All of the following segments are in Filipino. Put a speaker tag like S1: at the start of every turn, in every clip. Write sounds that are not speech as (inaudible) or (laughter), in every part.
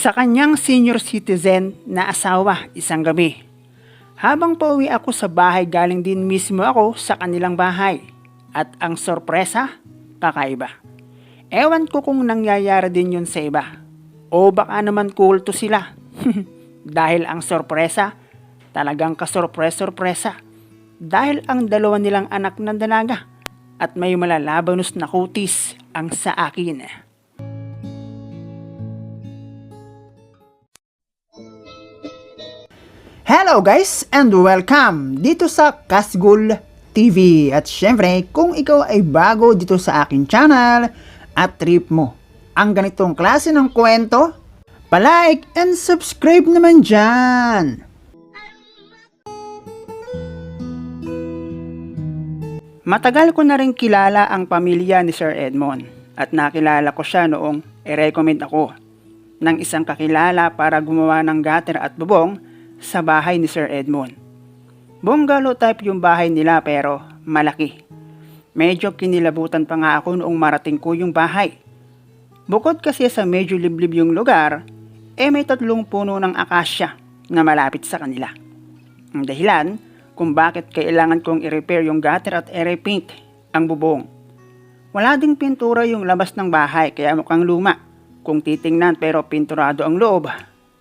S1: sa kanyang senior citizen na asawa isang gabi. Habang pauwi ako sa bahay galing din mismo ako sa kanilang bahay. At ang sorpresa, kakaiba. Ewan ko kung nangyayari din yun sa iba. O baka naman kulto sila. (laughs) Dahil ang sorpresa, talagang kasorpresa-sorpresa. Dahil ang dalawa nilang anak ng dalaga at may malalabanos na kutis ang sa akin. Hello guys and welcome dito sa Kasgul TV. At syempre, kung ikaw ay bago dito sa akin channel at trip mo ang ganitong klase ng kwento, palike and subscribe naman dyan. Matagal ko na rin kilala ang pamilya ni Sir Edmond at nakilala ko siya noong i-recommend ako ng isang kakilala para gumawa ng gutter at bubong sa bahay ni Sir Edmond. Bungalow type yung bahay nila pero malaki. Medyo kinilabutan pa nga ako noong marating ko yung bahay. Bukod kasi sa medyo liblib yung lugar, eh may tatlong puno ng akasya na malapit sa kanila. Ang dahilan kung bakit kailangan kong i-repair yung gutter at i-repaint ang bubong. Wala ding pintura yung labas ng bahay kaya mukhang luma. Kung titingnan pero pinturado ang loob,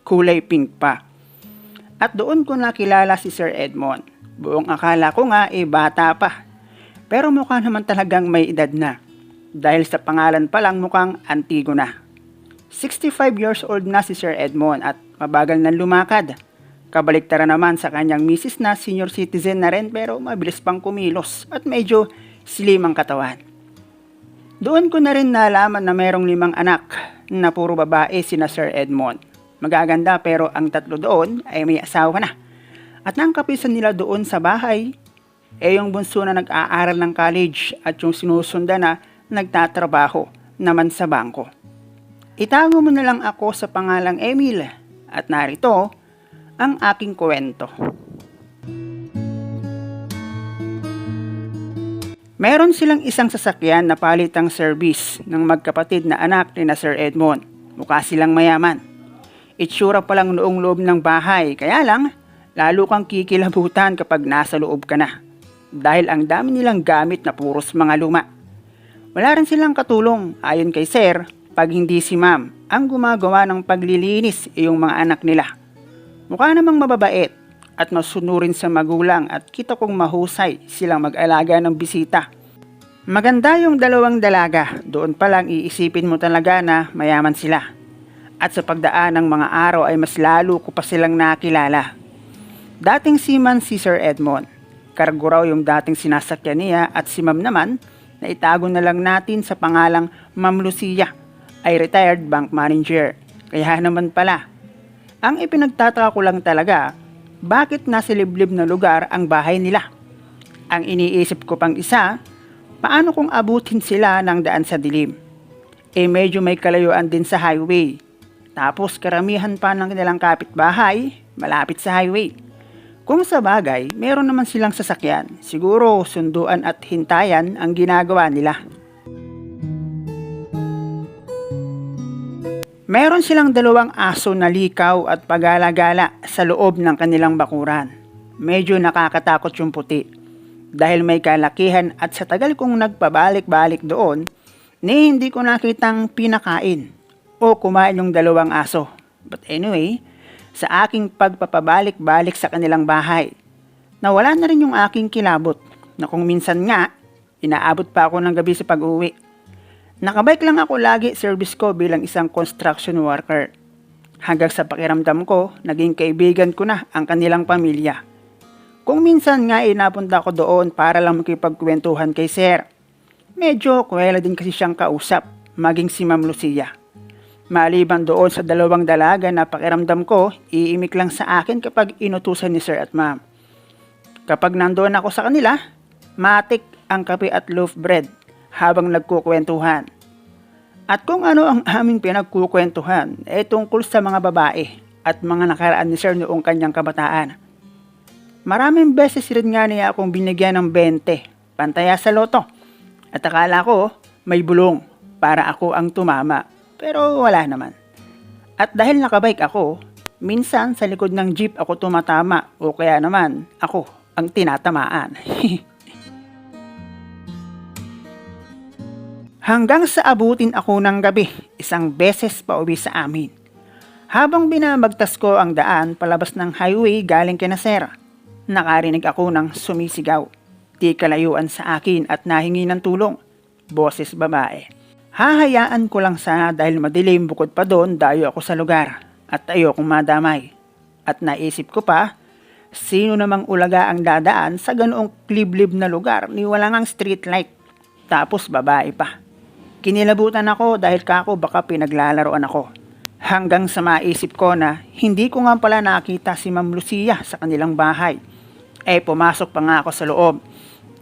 S1: kulay pink pa. At doon ko nakilala si Sir Edmond. Buong akala ko nga eh bata pa. Pero mukha naman talagang may edad na. Dahil sa pangalan pa lang mukhang antigo na. 65 years old na si Sir Edmond at mabagal na lumakad. Kabaliktara naman sa kanyang misis na senior citizen na rin pero mabilis pang kumilos at medyo slim ang katawan. Doon ko na rin nalaman na mayroong limang anak na puro babae sina Sir Edmond. Magaganda pero ang tatlo doon ay may asawa na. At ang kapisan nila doon sa bahay ay yung bunso na nag-aaral ng college at yung sinusunda na nagtatrabaho naman sa bangko. Itago mo na lang ako sa pangalang Emil at narito ang aking kwento. Meron silang isang sasakyan na palitang service ng magkapatid na anak ni na Sir Edmond. Mukha silang mayaman. Itsura pa lang noong loob ng bahay, kaya lang, lalo kang kikilabutan kapag nasa loob ka na. Dahil ang dami nilang gamit na puros mga luma. Wala rin silang katulong, ayon kay Sir, pag hindi si Ma'am ang gumagawa ng paglilinis yung mga anak nila. Mukha namang mababait at masunurin sa magulang at kita kong mahusay silang mag-alaga ng bisita. Maganda yung dalawang dalaga, doon pa lang iisipin mo talaga na mayaman sila. At sa pagdaan ng mga araw ay mas lalo ko pa silang nakilala. Dating seaman si Sir Edmond, kargo raw yung dating sinasakyan niya at si Ma'am naman na itago na lang natin sa pangalang Ma'am Lucia ay retired bank manager. Kaya naman pala, ang ipinagtataka ko lang talaga, bakit nasa liblib na lugar ang bahay nila? Ang iniisip ko pang isa, paano kung abutin sila ng daan sa dilim? Eh medyo may kalayuan din sa highway. Tapos karamihan pa ng kanilang kapitbahay, malapit sa highway. Kung sa bagay, meron naman silang sasakyan. Siguro sunduan at hintayan ang ginagawa nila. Meron silang dalawang aso na likaw at pagala-gala sa loob ng kanilang bakuran. Medyo nakakatakot yung puti. Dahil may kalakihan at sa tagal kong nagpabalik-balik doon, ni hindi ko nakitang pinakain o kumain yung dalawang aso. But anyway, sa aking pagpapabalik-balik sa kanilang bahay, nawala na rin yung aking kilabot na kung minsan nga, inaabot pa ako ng gabi sa pag-uwi. Nakabike lang ako lagi service ko bilang isang construction worker. Hanggang sa pakiramdam ko, naging kaibigan ko na ang kanilang pamilya. Kung minsan nga ay napunta ko doon para lang makipagkwentuhan kay Sir. Medyo kuwela din kasi siyang kausap, maging si Ma'am Lucia. Maliban doon sa dalawang dalaga na pakiramdam ko, iimik lang sa akin kapag inutusan ni Sir at Ma'am. Kapag nandoon ako sa kanila, matik ang kape at loaf bread habang nagkukwentuhan. At kung ano ang aming pinagkukwentuhan ay tungkol sa mga babae at mga nakaraan ni Sir noong kanyang kabataan. Maraming beses rin nga niya akong binigyan ng 20, pantaya sa loto. At akala ko may bulong para ako ang tumama, pero wala naman. At dahil nakabike ako, minsan sa likod ng jeep ako tumatama o kaya naman ako ang tinatamaan. (laughs) Hanggang sa abutin ako ng gabi, isang beses pa uwi sa amin. Habang binabagtas ko ang daan palabas ng highway galing kina Sir, nakarinig ako ng sumisigaw. Di kalayuan sa akin at nahingi ng tulong. Boses babae. Hahayaan ko lang sana dahil madilim bukod pa doon dayo ako sa lugar at ayokong madamay. At naisip ko pa, sino namang ulaga ang dadaan sa ganoong kliblib na lugar ni wala ngang street light. Tapos babae pa. Kinilabutan ako dahil kako baka pinaglalaroan ako. Hanggang sa maisip ko na hindi ko nga pala nakita si Ma'am Lucia sa kanilang bahay. Eh pumasok pa nga ako sa loob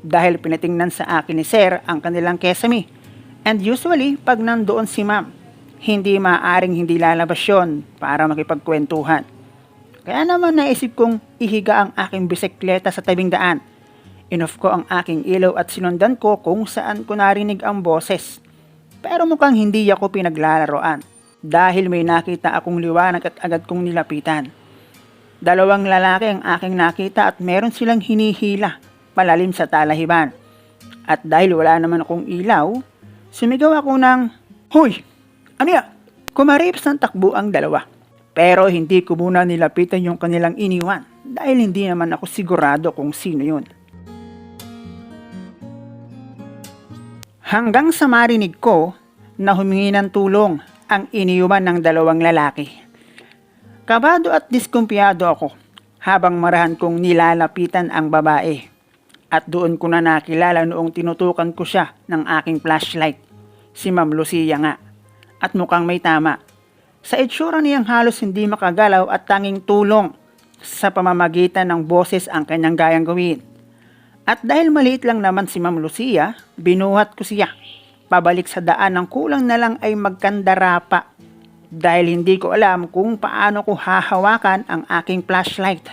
S1: dahil pinatingnan sa akin ni Sir ang kanilang kesame. And usually, pag nandoon si Ma'am, hindi maaring hindi lalabas yon para makipagkwentuhan. Kaya naman naisip kong ihiga ang aking bisikleta sa tabing daan. Inoff ko ang aking ilaw at sinundan ko kung saan ko narinig ang boses. Pero mukhang hindi ako pinaglalaroan dahil may nakita akong liwanag at agad kong nilapitan. Dalawang lalaki ang aking nakita at meron silang hinihila palalim sa talahiban. At dahil wala naman akong ilaw, sumigaw ako ng, Hoy! Ano ya? Kumarips ng takbo ang dalawa. Pero hindi ko muna nilapitan yung kanilang iniwan dahil hindi naman ako sigurado kung sino yun. Hanggang sa marinig ko na humingi ng tulong ang iniwan ng dalawang lalaki. Kabado at diskumpiyado ako habang marahan kong nilalapitan ang babae. At doon ko na nakilala noong tinutukan ko siya ng aking flashlight. Si Ma'am Lucia nga. At mukhang may tama. Sa itsura niyang halos hindi makagalaw at tanging tulong sa pamamagitan ng boses ang kanyang gayang gawin. At dahil maliit lang naman si Ma'am Lucia, binuhat ko siya. Pabalik sa daan ng kulang na lang ay magkandara pa. Dahil hindi ko alam kung paano ko hahawakan ang aking flashlight.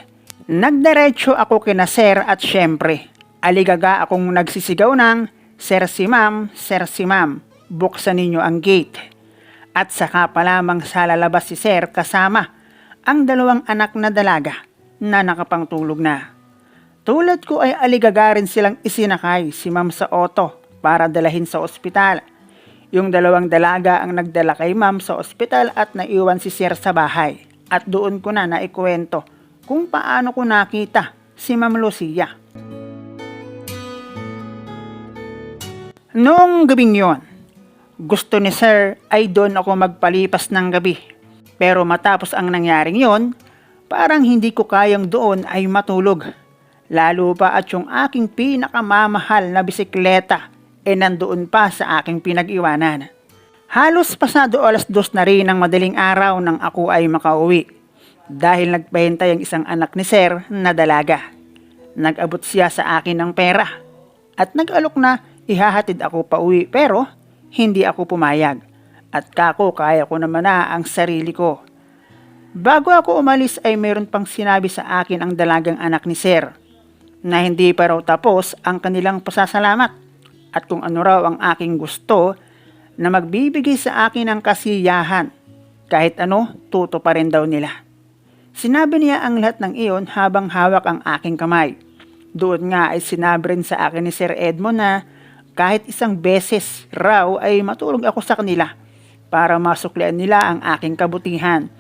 S1: Nagdiretso ako kina Sir at syempre, aligaga akong nagsisigaw ng Sir si Ma'am, Sir si Ma'am, buksan ninyo ang gate. At saka pa lamang sa lalabas si Sir kasama ang dalawang anak na dalaga na nakapangtulog na. Tulad ko ay aligaga rin silang isinakay si Ma'am sa auto para dalahin sa ospital. Yung dalawang dalaga ang nagdala kay Ma'am sa ospital at naiwan si Sir sa bahay. At doon ko na naikwento kung paano ko nakita si Ma'am Lucia. Noong gabing yon, gusto ni Sir ay doon ako magpalipas ng gabi. Pero matapos ang nangyaring yon, parang hindi ko kayang doon ay matulog. Lalo pa at yung aking pinakamamahal na bisikleta e nandoon pa sa aking pinag-iwanan. Halos pasado alas dos na rin ng madaling araw nang ako ay makauwi dahil nagpahintay ang isang anak ni Sir na dalaga. Nag-abot siya sa akin ng pera at nag-alok na ihahatid ako pa uwi pero hindi ako pumayag at kako kaya ko naman na ang sarili ko. Bago ako umalis ay mayroon pang sinabi sa akin ang dalagang anak ni Sir na hindi pa raw tapos ang kanilang pasasalamat at kung ano raw ang aking gusto na magbibigay sa akin ng kasiyahan. Kahit ano, tuto pa rin daw nila. Sinabi niya ang lahat ng iyon habang hawak ang aking kamay. Doon nga ay sinabi rin sa akin ni Sir Edmond na kahit isang beses raw ay matulog ako sa kanila para masuklian nila ang aking kabutihan.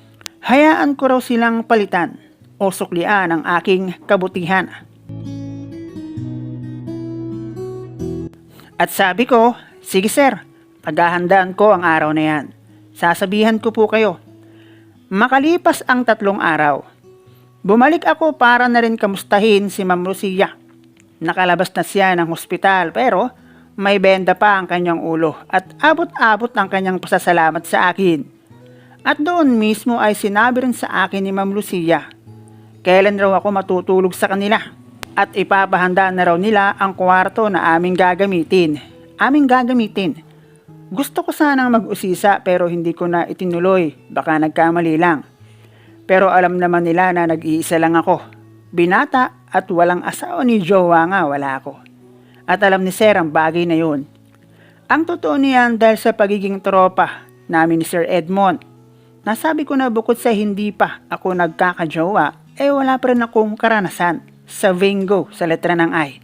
S1: Hayaan ko raw silang palitan o suklian ang aking kabutihan. At sabi ko, sige sir, paghahandaan ko ang araw na yan. Sasabihan ko po kayo. Makalipas ang tatlong araw, bumalik ako para na rin kamustahin si Ma'am Lucia. Nakalabas na siya ng hospital pero may benda pa ang kanyang ulo at abot-abot ang kanyang pasasalamat sa akin. At doon mismo ay sinabi rin sa akin ni Ma'am Lucia, kailan raw ako matutulog sa kanila at ipapahanda na raw nila ang kwarto na aming gagamitin. Aming gagamitin. Gusto ko sanang mag-usisa pero hindi ko na itinuloy, baka nagkamali lang. Pero alam naman nila na nag-iisa lang ako. Binata at walang asawa ni Jowa nga wala ako. At alam ni Sir ang bagay na yun. Ang totoo niyan dahil sa pagiging tropa namin ni Sir Edmond. Nasabi ko na bukod sa hindi pa ako nagkakajowa, eh wala pa rin akong karanasan sa Vingo sa letra ng I.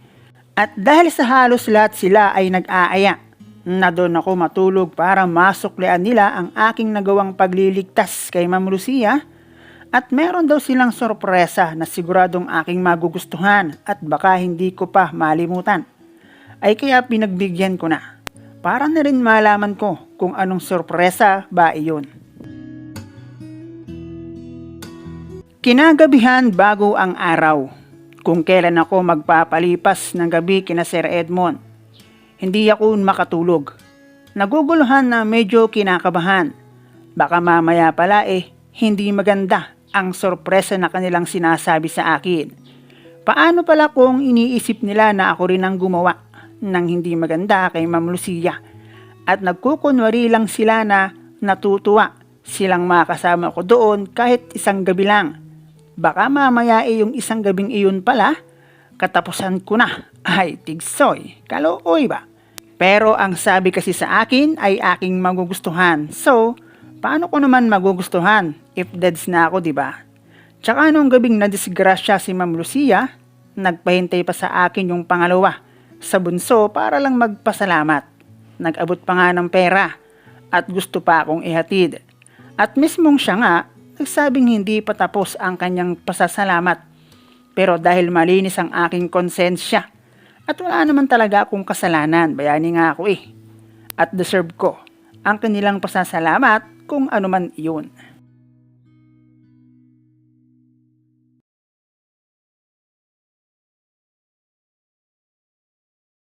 S1: At dahil sa halos lahat sila ay nag-aaya, na doon ako matulog para masuklian nila ang aking nagawang pagliligtas kay Ma'am Lucia at meron daw silang sorpresa na siguradong aking magugustuhan at baka hindi ko pa malimutan. Ay kaya pinagbigyan ko na para na rin malaman ko kung anong sorpresa ba iyon. Kinagabihan bago ang araw, kung kailan ako magpapalipas ng gabi kina Sir Edmond. Hindi ako makatulog. Naguguluhan na medyo kinakabahan. Baka mamaya pala eh, hindi maganda ang sorpresa na kanilang sinasabi sa akin. Paano pala kung iniisip nila na ako rin ang gumawa ng hindi maganda kay Ma'am Lucia at nagkukunwari lang sila na natutuwa silang makasama ko doon kahit isang gabi lang. Baka mamaya eh yung isang gabing iyon pala, katapusan ko na. (laughs) Ay, tigsoy, kalooy ba? Pero ang sabi kasi sa akin ay aking magugustuhan. So, paano ko naman magugustuhan if deads na ako, di ba? Tsaka nung gabing nadisgrasya si Ma'am Lucia, nagpahintay pa sa akin yung pangalawa sa bunso para lang magpasalamat. Nag-abot pa nga ng pera at gusto pa akong ihatid. At mismong siya nga, nagsabing hindi pa tapos ang kanyang pasasalamat. Pero dahil malinis ang aking konsensya, at wala naman talaga akong kasalanan, bayani nga ako eh. At deserve ko ang kanilang pasasalamat kung ano man iyon.